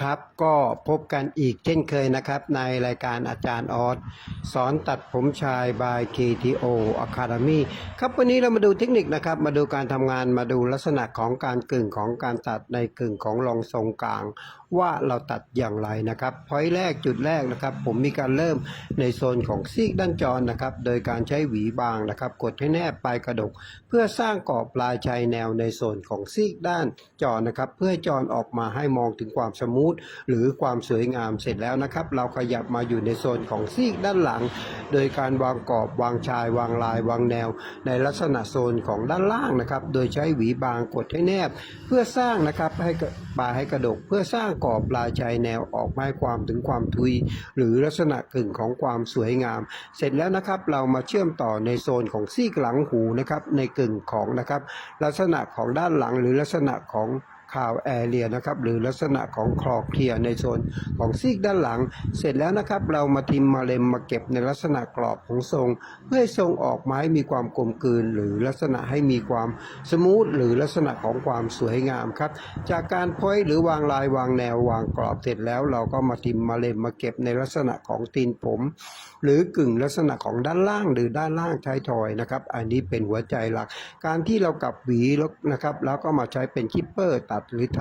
ครับก็พบกันอีกเช่นเคยนะครับ ในรายการอาจารย์ออสสอนตัดผมชาย by KTO Academy ครับวันนี้เรามาดูเทคนิคนะครับ มาดูการทำงานมาดูลักษณะของการกึ่งของการตัดในกึ่งของรองทรงกลาง ว่าเราตัดอย่างไรนะครับพอยแรกจุดแรกนะครับ ผมมีการเริ่มในโซนของซีกด้านจรนะครับ โดยการใช้หวีบางนะครับ กดให้แนบปลายกระดก เพื่อสร้างกรอบลายชายแนวในโซนของซีกด้านจรนะครับ เพื่อให้จรออกมาให้มองถึงความสมูทหรือความสวยงามเสร็จแล้วนะครับ เราขยับมาอยู่ในโซนของซีกด้านหลัง โดยการวางกรอบวางชายวางลายวางแนว ในลักษณะโซนของด้านล่างนะครับ โดยใช้หวีบางกดให้แนบ เพื่อสร้างนะครับให้ปลายให้กระดก เพื่อสร้างกรอบลายชายแนวออกมาให้ความถึงความทุย หรือลักษณะกึ่งของความสวยงาม เสร็จแล้วนะครับเรามาเชื่อมต่อในโซนของซีกหลังหูนะครับในกึ่งของนะครับลักษณะของด้านหลังหรือลักษณะของ ข่าวแอเรียนะครับหรือลักษณะของคลอเคลียในโซนของซีกด้านหลัง เสร็จแล้วนะครับเรามาทิมมาเลมมาเก็บในลักษณะกรอบของทรง เพื่อให้ทรงออกไม้มีความกลมกลืน หรือลักษณะให้มีความสมูทหรือลักษณะของความสวยงามครับจากการพ้อยหรือวางลายวางแนววางกรอบเสร็จแล้วเราก็มาทิมมาเลมมาเก็บในลักษณะของตีนผม หรือกึ่งลักษณะของด้านล่างหรือด้านล่างท้ายทอยนะครับอันนี้เป็นหัวใจหลัก การที่เรากลับหวีแล้วนะครับแล้วก็มาใช้เป็นคิปเปอร์ตัดหรือไถ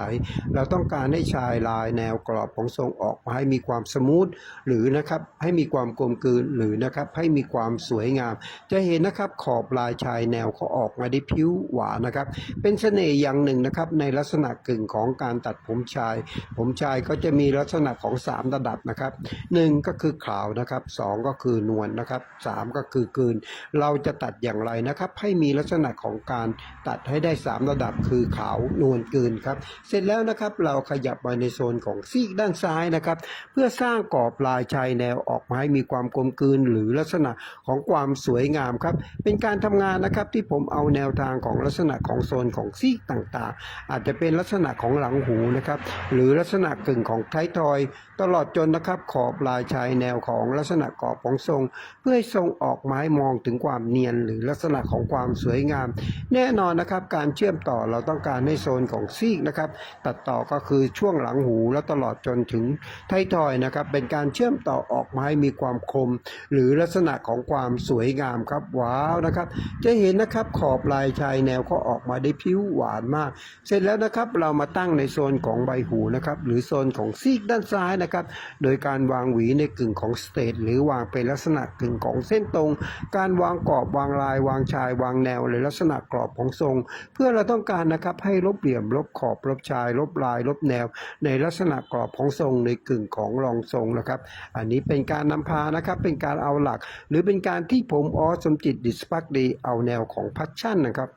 เราต้องการให้ชายลายแนวกรอบของทรงออกมาให้มีความสมูทหรือนะครับให้มีความกลมกลืนหรือนะครับให้มีความสวยงาม จะเห็นนะครับขอบลายชายแนวเขาออกมาได้ผิวหวานนะครับ เป็นเสน่ห์อย่างหนึ่งนะครับในลักษณะกึ่งของการตัดผมชาย ผมชายก็จะมีลักษณะของ 3 ระดับนะครับหนึ่งก็คือขาวนะครับสองก็คือนวลนะครับสามก็คือกลืน เราจะตัดอย่างไรนะครับ ให้มีลักษณะของการตัดให้ได้ 3 ระดับคือขาวนวลกลืนครับ เสร็จแล้วนะครับเราขยับมาในโซนของซีกด้านซ้ายนะครับ เพื่อสร้างกรอบลายชายแนวออกมาให้มีความกลมกลืนหรือลักษณะของความสวยงามครับ เป็นการทำงานนะครับที่ผมเอาแนวทางของลักษณะของโซนของซีกต่างๆ อาจจะเป็นลักษณะของหลังหูนะครับหรือลักษณะกึ่งของท้ายทอย ตลอดจนนะครับขอบลายชายแนวของลักษณะกรอบของทรง เพื่อให้ทรงออกมาให้มองถึงความเนียนหรือลักษณะของความสวยงาม แน่นอนนะครับการเชื่อมต่อเราต้องการให้โซนของซีกนะครับตัดต่อก็คือช่วงหลังหูแล้วตลอดจนถึงท้ายทอยนะครับเป็นการเชื่อมต่อออกมาให้มีความคม หรือลักษณะของความสวยงามครับว้าวนะครับ จะเห็นนะครับขอบลายชายแนวเขาออกมาได้ผิวหวานมาก เสร็จแล้วนะครับเรามาตั้งในโซนของใบหูนะครับหรือโซนของซีกด้านซ้ายนะครับโดยการวางหวีในกึ่งของสเตทหรือวางเป็นลักษณะกึ่งของเส้นตรง การวางกรอบวางลายวางชายวางแนวหรือลักษณะกรอบของทรง เพื่อเราต้องการนะครับให้ลบเหลี่ยมลบขอบลบชาย ลบลาย ลบแนว ในลักษณะกรอบของทรงในกึ่งของรองทรงนะครับ อันนี้เป็นการนำพานะครับเป็นการเอาหลัก หรือเป็นการที่ผมออสสมจิตดิสปักดีเอาแนวของพัชชั่นนะครับ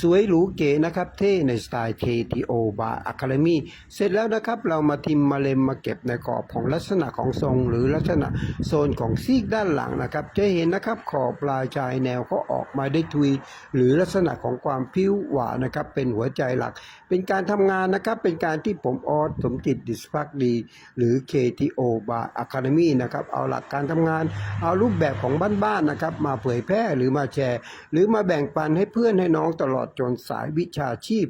สวยหรูเก๋นะครับ เท่ในสไตล์ KTO Bar Academy เสร็จแล้วนะครับ เรามาทิมมาเลมมาเก็บในกรอบของลักษณะของทรง หรือลักษณะโซนของซีกด้านหลังนะครับ จะเห็นนะครับขอบปลายชายแนวเขาออกมาได้ทุย หรือลักษณะของความพิ้วหวานนะครับ เป็นหัวใจหลัก เป็นการทำงานนะครับ เป็นการที่ผมออสสมจิตดิสพักดี หรือ KTO Bar Academy นะครับเอาหลักการทำงาน เอารูปแบบของบ้านๆนะครับ มาเผยแพร่หรือมาแชร์ หรือมาแบ่งปันให้เพื่อนให้น้องตลอดจนสายวิชาชีพ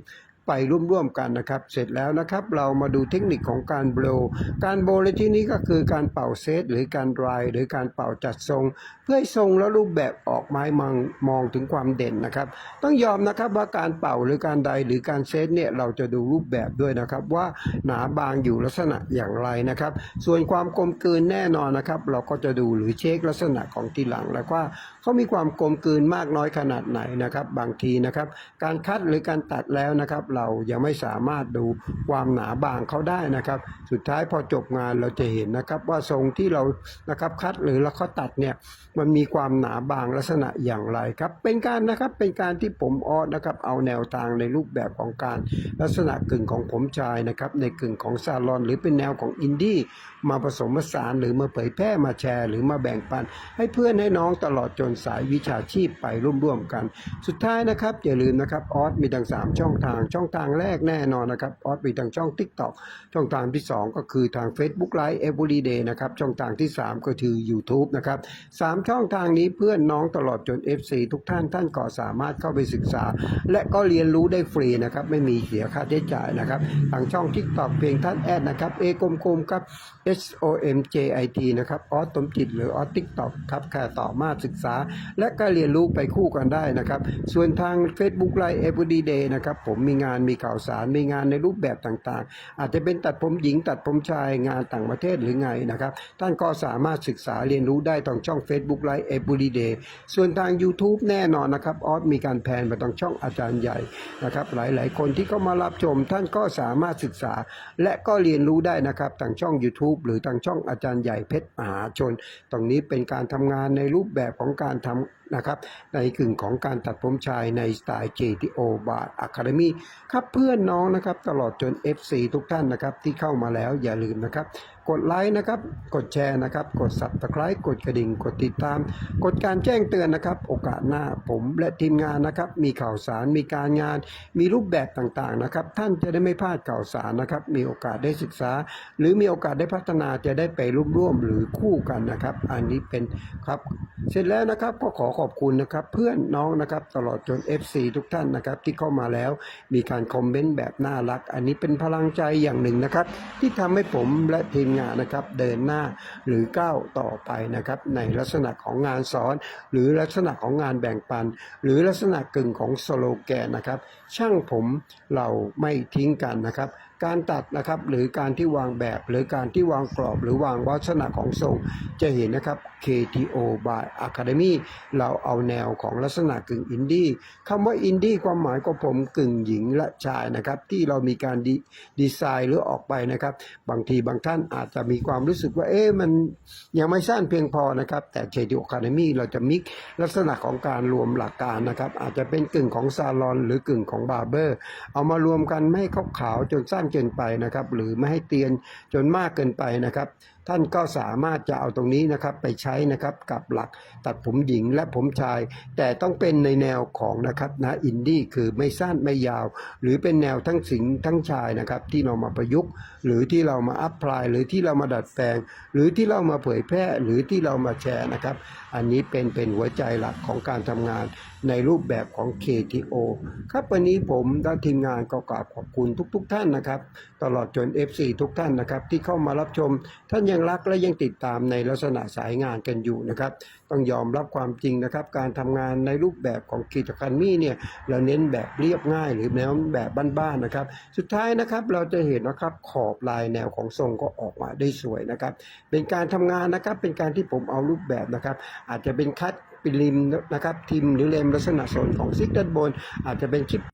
ไปร่วมๆกันนะครับ เสร็จแล้วนะครับเรามาดูเทคนิคของการโบว์การโบว์ในที่นี้ก็คือการเป่าเซตหรือการรายหรือการเป่าจัดทรง เพื่อให้ทรงและรูปแบบออกไม้มองมองถึงความเด่นนะครับ ต้องยอมนะครับว่าการเป่าหรือการใดหรือการเซตเนี่ยเราจะดูรูปแบบด้วยนะครับ ว่าหนาบางอยู่ลักษณะอย่างไรนะครับ ส่วนความกลมกลืนแน่นอนนะครับ เราก็จะดูหรือเช็คลักษณะของทีหลังแล้วว่าเขามีความกลมกลืนมากน้อยขนาดไหนนะครับ บางทีนะครับ การคัดหรือการตัดแล้วนะครับเรายังไม่สามารถดูความหนาบางเขาได้นะครับ สุดท้ายพอจบงานเราจะเห็นนะครับ ว่าทรงที่เรานะครับคัดหรือเราเขาตัดเนี่ยมันมีความหนาบางลักษณะอย่างไรครับ เป็นการนะครับเป็นการที่ผมออสนะครับเอาแนวทางในรูปแบบของการลักษณะกึ่งของผมชายนะครับในกึ่งของซาลอน หรือเป็นแนวของอินดี้มาผสมผสานหรือมาเผยแพร่มาแชร์ หรือมาแบ่งปัน ให้เพื่อนให้น้องตลอดจนสายวิชาชีพไปร่วมๆกัน สุดท้ายนะครับอย่าลืมนะครับออสมีทั้งสามช่องทางช่ององทางแรกแน่นอนนะครับออสมีทางช่อง TikTok ช่องทางที่ 2 ก็คือทาง Facebook Live Everyday นะครับช่องทางที่ 3 ก็คือ YouTube นะครับสามช่องทางนี้เพื่อนน้องตลอดจน FC ทุกท่านท่านก็สามารถเข้าไปศึกษา และก็เรียนรู้ได้ฟรีนะครับไม่มีเสียค่าใช้จ่ายนะครับทางช่อง TikTok เพียงท่านแอดนะครับ A กลมๆครับ H O M J I T นะครับออสตมจิตหรือออส TikTok ครับแค่ต่อมาศึกษา และก็เรียนรู้ไปคู่กันได้นะครับส่วนทาง Facebook Live Everyday นะครับผมมีงานมีข่าวสารมีงานในรูปแบบต่างๆ อาจจะเป็นตัดผมหญิงตัดผมชายงานต่างประเทศหรือไงนะครับ ท่านก็สามารถศึกษาเรียนรู้ได้ทางช่อง Facebook Live Everyday ส่วนทาง YouTube แน่นอนนะครับออสมีการแพนไปทางช่องอาจารย์ใหญ่นะครับหลายๆ คนที่เข้ามารับชม ท่านก็สามารถศึกษา และก็เรียนรู้ได้นะครับทางช่อง YouTube หรือทางช่องอาจารย์ใหญ่เพชรมหาชน ตรงนี้เป็นการทำงานในรูปแบบของการทำนะครับในกึ่งของการตัดผมชายในสไตล์ JTO Bar Academy ครับเพื่อนน้องนะครับตลอดจน FC ทุกท่านนะครับที่เข้ามาแล้วอย่าลืมนะครับ กดไลค์นะครับ กดแชร์นะครับ กด subscribe กดกระดิ่ง กดติดตาม กดการแจ้งเตือนนะครับ โอกาสหน้าผมและทีมงานนะครับ มีข่าวสาร มีการงาน มีรูปแบบต่างๆนะครับ ท่านจะได้ไม่พลาดข่าวสารนะครับ มีโอกาสได้ศึกษา หรือมีโอกาสได้พัฒนาจะได้ไปร่วมๆหรือคู่กันนะครับ อันนี้เป็นครับ เสร็จแล้วนะครับก็ขอขอบคุณนะครับ เพื่อนน้องนะครับตลอดจน FC ทุกท่านนะครับที่เข้ามาแล้ว มีการคอมเมนต์แบบน่ารัก อันนี้เป็นพลังใจอย่างหนึ่งนะครับ ที่ทำให้ผมและทีมงานนะครับเดินหน้าหรือก้าวต่อไปนะครับในลักษณะของงานสอน หรือลักษณะของงานแบ่งปัน หรือลักษณะกึ่งของสโลแกนนะครับ ช่างผมเราไม่ทิ้งกันนะครับ การตัดนะครับหรือการที่วางแบบหรือการที่วางกรอบหรือวางวัฒนะของทรง จะเห็นนะครับ KTO by Academy เราเอาแนวของลักษณะกึ่งอินดี้คำว่าอินดี้ความหมายของผมกึ่งหญิงและชายนะครับ ที่เรามีการดีดีไซน์หรือออกไปนะครับ บางทีบางท่านอาจจะมีความรู้สึกว่าเอ๊ะมันยังไม่สั้นเพียงพอนะครับ แต่ KTO Academy เราจะมิกลักษณะของการรวมหลักการนะครับ อาจจะเป็นกึ่งของซาลอน หรือกึ่งของบาร์เบอร์ เอามารวมกันไม่ให้ขาวจนสั้นเกินไปนะครับ หรือไม่ให้เตียนจนมากเกินไปนะครับ ท่านก็สามารถจะเอาตรงนี้นะครับไปใช้นะครับกับหลักตัดผมหญิงและผมชาย แต่ต้องเป็นในแนวของนะครับนะอินดี้คือไม่สั้นไม่ยาว หรือเป็นแนวทั้งสิงทั้งชายนะครับ ที่เรามาประยุกต์ หรือที่เรามาอัพพลายหรือที่เรามาดัดแปลง หรือที่เรามาเผยแพร่หรือที่เรามาแชร์นะครับ อันนี้เป็นเป็นหัวใจหลักของการทำงานในรูปแบบของ KTO ครับวันนี้ผมและทีมงานก็กราบขอบคุณทุก ๆ ท่านนะครับตลอดจน FC ทุกท่านนะครับ ที่เข้ามารับชม ท่านยังรักและยังติดตามในลักษณะสายงานกันอยู่นะครับ ต้องยอมรับความจริงนะครับ การทำงานในรูปแบบของกิจการมี่เนี่ยเราเน้นแบบเรียบง่ายหรือแนวแบบบ้านๆนะครับ สุดท้ายนะครับเราจะเห็นนะครับขอบลายแนวของทรงก็ออกมาได้สวยนะครับ เป็นการทำงานนะครับเป็นการที่ผมเอารูปแบบนะครับ อาจจะเป็นคัดเป็นริมนะครับทิมหรือเลมลักษณะโซนของซิกด้านบน อาจจะเป็นชิป